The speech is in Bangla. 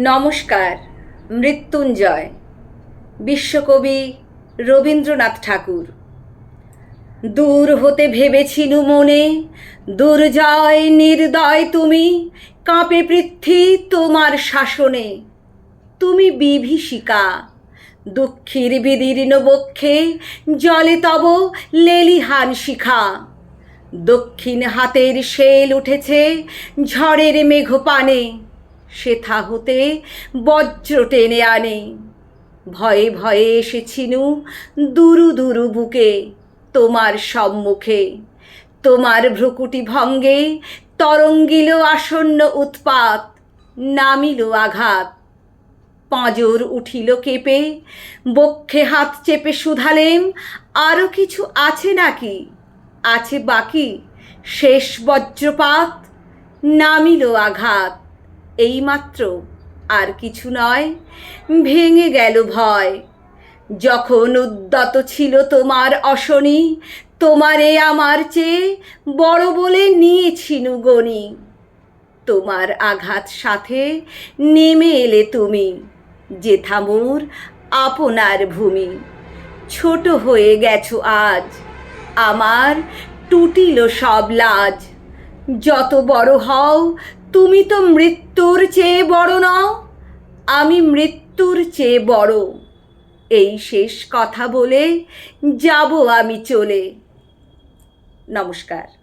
নমস্কার, মৃত্যুঞ্জয়। বিশ্বকবি রবীন্দ্রনাথ ঠাকুর। দূর হতে ভেবেছিনু মনে, দুর্জয় নির্দয় তুমি, কাঁপে পৃথ্বী তোমার শাসনে। তুমি বিভীষিকা, দুঃখীর বিদীর্ণ বক্ষে জলে তব লেলিহান শিখা। দক্ষিণ হাতের শেল উঠেছে ঝড়ের মেঘপানে। সেথা হতে বজ্র টেনে আনে। ভয়ে ভয়ে এসেছিনু দুরু দুরু বুকে তোমার সম্মুখে। তোমার ভ্রুকুটি ভঙ্গে তরঙ্গিল আসন্ন উৎপাত, নামিল আঘাত। পাঁজর উঠিল কেঁপে, বক্ষে হাত চেপে শুধালেম আরও কিছু আছে নাকি? আছে বাকি শেষ বজ্রপাত, নামিল আঘাত। এইমাত্র আর কিছু নয়। ভেঙে গেল ভয়। যখন উদ্যত ছিল তোমার অশনি, তোমারে আমার চেয়ে বড় বলে নিয়েছিনু গণি তোমার আঘাত সাথে নেমে এলে তুমি জেঠামুর আপনার ভূমি। ছোট হয়ে গেছো আজ, আমার টুটিল সব লাজ। যত বড় হও তুমি তো মৃত্যুর চেয়ে বড় নও, আমি মৃত্যুর চেয়ে বড়। এই শেষ কথা বলে যাব আমি চলে। নমস্কার।